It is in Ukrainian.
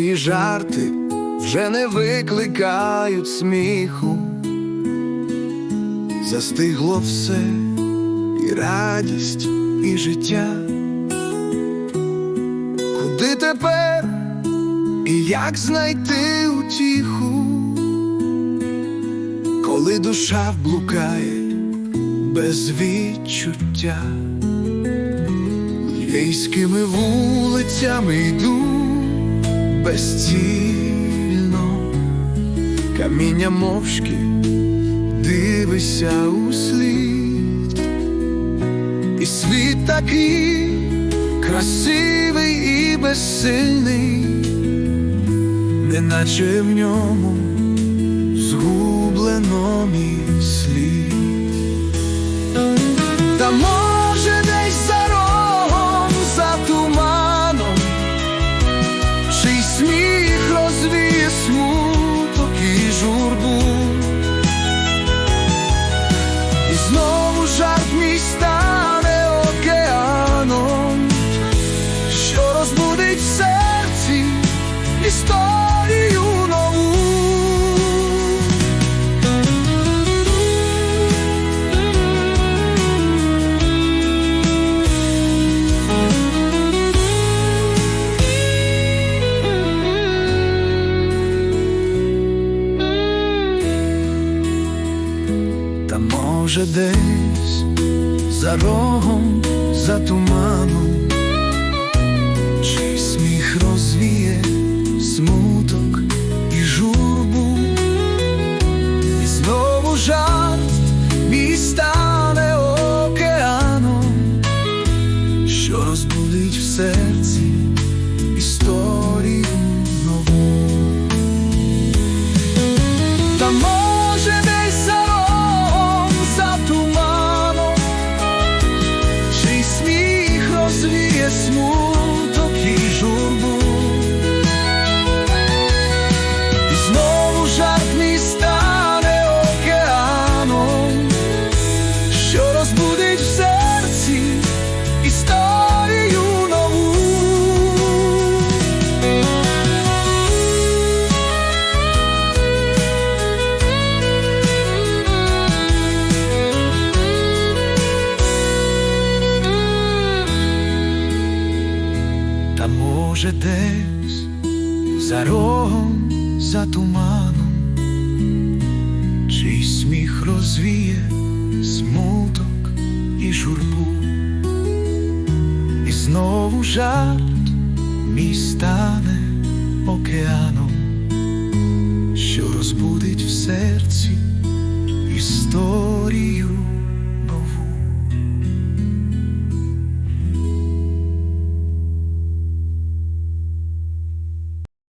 жарти вже не викликають сміху, застигло все, і радість, і життя. Куди тепер і як знайти утіху, коли душа блукає без відчуття? Військими вулицями йду безцільно, каміння мовчки дивися у слід, і світ такий красивий і безсильний, неначе в ньому згублено мій слід. Може десь за рогом, за туманом, чий сміх розвіє смуток і журбу, і знову жарт мій стане океаном, що розбудить в серці історію Та може десь за рогом, за туманом, чий сміх розвіє смуток і журбу, і знову жарт мій стане океаном, що розбудить в серці історію.